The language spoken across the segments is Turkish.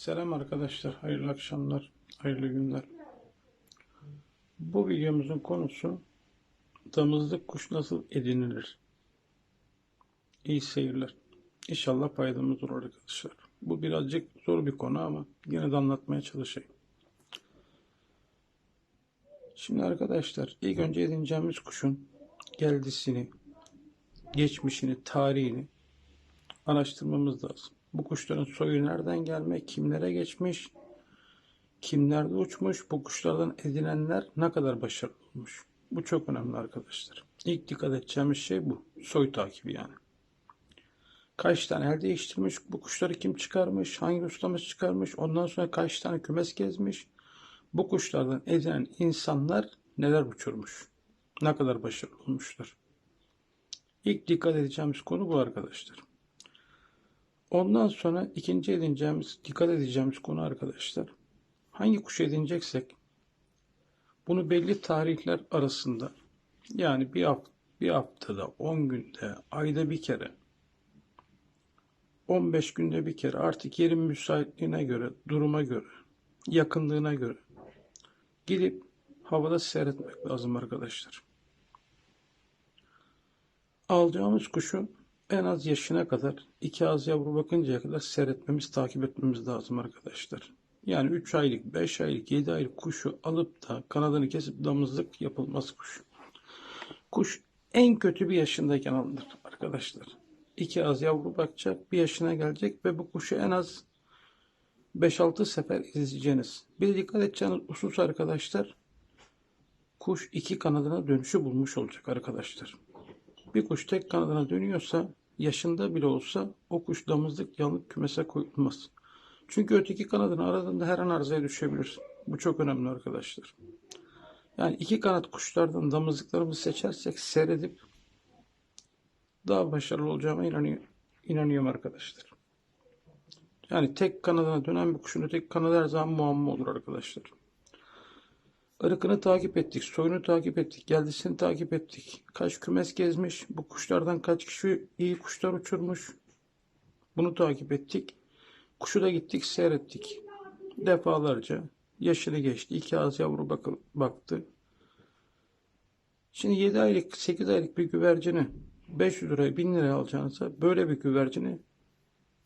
Selam arkadaşlar, hayırlı akşamlar, hayırlı günler. Bu videomuzun konusu damızlık kuş nasıl edinilir? İyi seyirler. İnşallah faydamız olur arkadaşlar. Bu birazcık zor bir konu ama yine de anlatmaya çalışayım. Şimdi arkadaşlar ilk önce edineceğimiz kuşun geldisini, geçmişini, tarihini araştırmamız lazım. Bu kuşların soyu nereden gelme, kimlere geçmiş, kimlerde uçmuş, bu kuşlardan edinenler ne kadar başarılı olmuş. Bu çok önemli arkadaşlar. İlk dikkat edeceğimiz şey bu. Soy takibi yani. Kaç tane el değiştirmiş, bu kuşları kim çıkarmış, hangi ustamız çıkarmış, ondan sonra kaç tane kümes gezmiş. Bu kuşlardan edinen insanlar neler uçurmuş, ne kadar başarılı olmuşlar. İlk dikkat edeceğimiz konu bu arkadaşlar. Ondan sonra ikinci edineceğimiz, dikkat edeceğimiz konu arkadaşlar. Hangi kuşu edineceksek bunu belli tarihler arasında yani bir, hafta, bir haftada, 10 günde, ayda bir kere, 15 günde bir kere artık yerin müsaitliğine göre, duruma göre, yakınlığına göre gidip havada seyretmek lazım arkadaşlar. Alacağımız kuşu en az yaşına kadar iki ağız yavru bakıncaya kadar seyretmemiz, takip etmemiz lazım arkadaşlar. Yani 3 aylık, 5 aylık, 7 aylık kuşu alıp da kanadını kesip damızlık yapılmaz kuş. Kuş en kötü bir yaşındayken alınır arkadaşlar. İki ağız yavru bakacak, bir yaşına gelecek ve bu kuşu en az 5-6 sefer izleyeceğiniz. Bir dikkat edeceğiniz husus arkadaşlar, kuş iki kanadına dönüşü bulmuş olacak arkadaşlar. Bir kuş tek kanadına dönüyorsa yaşında bile olsa o kuş damızlık yanlık kümese koyulmaz. Çünkü öteki kanadını aradığında her an arızaya düşebilir. Bu çok önemli arkadaşlar. Yani iki kanat kuşlardan damızlıklarımızı seçersek seyredip daha başarılı olacağıma inanıyor, inanıyorum arkadaşlar. Yani tek kanadına dönen bir kuşun öteki kanadı her zaman muamma olur arkadaşlar. Irkını takip ettik, soyunu takip ettik, geldisini takip ettik. Kaç kümes gezmiş, bu kuşlardan kaç kişi iyi kuşlar uçurmuş. Bunu takip ettik. Kuşu da gittik, seyrettik. Defalarca. Yaşını geçti. iki ağız yavru bakı, baktı. Şimdi 7 aylık, 8 aylık bir güvercini 500 liraya, 1000 liraya alacağınıza böyle bir güvercini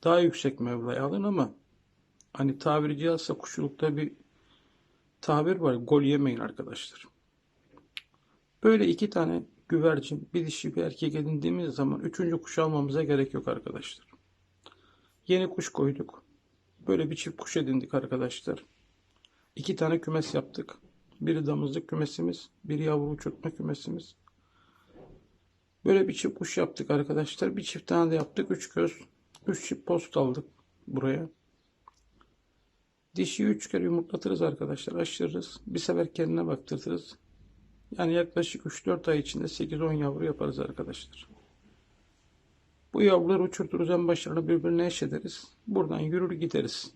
daha yüksek mevlaya alın ama hani tabiri caizse kuşulukta bir tabir var. Gol yemeyin arkadaşlar. Böyle iki tane güvercin, bir dişi bir erkek edindiğimiz zaman üçüncü kuş almamıza gerek yok arkadaşlar. Yeni kuş koyduk. Böyle bir çift kuş edindik arkadaşlar. İki tane kümes yaptık. Biri damızlık kümesimiz, biri yavru uçurtma kümesimiz. Böyle bir çift kuş yaptık arkadaşlar. Bir çift tane de yaptık. Üç göz. Üç çift post aldık buraya. Dişi üç kere yumurtlatırız arkadaşlar. Aşırırız. Bir sefer kendine baktırırız. Yani yaklaşık 3-4 ay içinde 8-10 yavru yaparız arkadaşlar. Bu yavruları uçurturuz en başarılı birbirine eşederiz. Buradan yürür gideriz.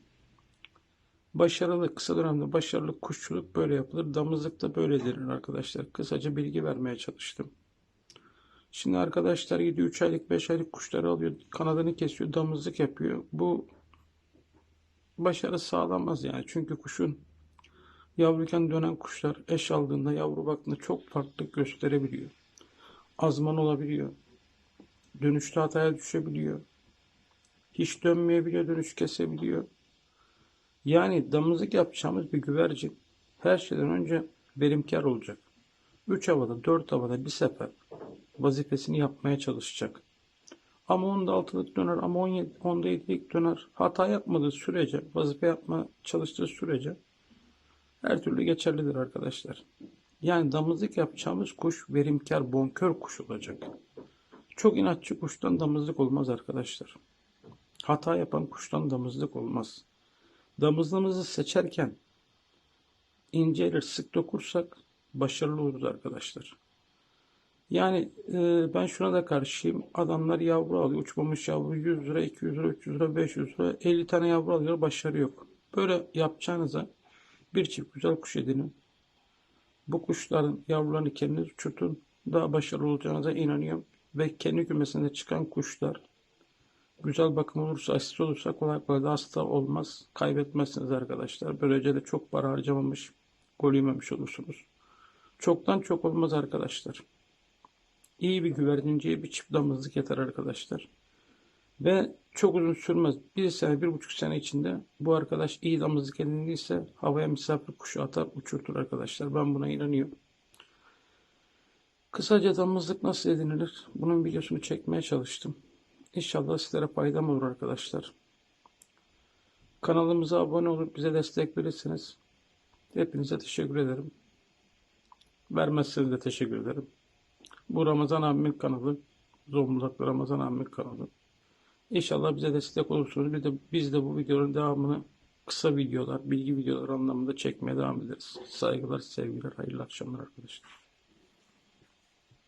Başarılı, kısa dönemde başarılı kuşçuluk böyle yapılır. Damızlık da böyle denir arkadaşlar. Kısaca bilgi vermeye çalıştım. Şimdi arkadaşlar gidiyor 3 aylık 5 aylık kuşları alıyor. Kanadını kesiyor. Damızlık yapıyor. Bu başarı sağlamaz yani. Çünkü kuşun yavruyken dönen kuşlar eş aldığında yavru baktığında çok farklı gösterebiliyor. Azman olabiliyor. Dönüşte hataya düşebiliyor. Hiç dönmeyebiliyor, dönüş kesebiliyor. Yani damızlık yapacağımız bir güvercin her şeyden önce verimkar olacak. 3 havada, 4 havada bir sefer vazifesini yapmaya çalışacak. Ama onda altılık döner ama 17, onda yedilik döner. Hata yapmadığı sürece, vazife yapma çalıştığı sürece her türlü geçerlidir arkadaşlar. Yani damızlık yapacağımız kuş verimkar, bonkör kuş olacak. Çok inatçı kuştan damızlık olmaz arkadaşlar. Hata yapan kuştan damızlık olmaz. Damızlığımızı seçerken incelir, sık dokursak başarılı oluruz arkadaşlar. Yani e, ben şuna da karşıyım. Adamlar yavru alıyor. Uçmamış yavru 100 lira, 200 lira, 300 lira, 500 lira. 50 tane yavru alıyor. Başarı yok. Böyle yapacağınıza bir çift güzel kuş edinin. Bu kuşların yavrularını kendiniz uçurtun. Daha başarılı olacağınıza inanıyorum. Ve kendi kümesinde çıkan kuşlar Güzel bakım olursa, asit olursa kolay kolay da hasta olmaz. Kaybetmezsiniz arkadaşlar. Böylece de çok para harcamamış, gol yememiş olursunuz. Çoktan çok olmaz arkadaşlar. İyi bir güvercinciye bir çift damızlık yeter arkadaşlar. Ve çok uzun sürmez. Bir sene, bir buçuk sene içinde bu arkadaş iyi damızlık edindiyse havaya misafir kuşu atar, uçurtur arkadaşlar. Ben buna inanıyorum. Kısaca damızlık nasıl edinilir? Bunun videosunu çekmeye çalıştım. İnşallah sizlere faydam olur arkadaşlar. Kanalımıza abone olup bize destek verirseniz hepinize teşekkür ederim. Vermezseniz de teşekkür ederim. Bu Ramazan abimin kanalı. Zonguldak'ta Ramazan abimin kanalı. İnşallah bize destek olursunuz. Bir de biz de bu videonun devamını kısa videolar, bilgi videolar anlamında çekmeye devam ederiz. Saygılar, sevgiler, hayırlı akşamlar arkadaşlar.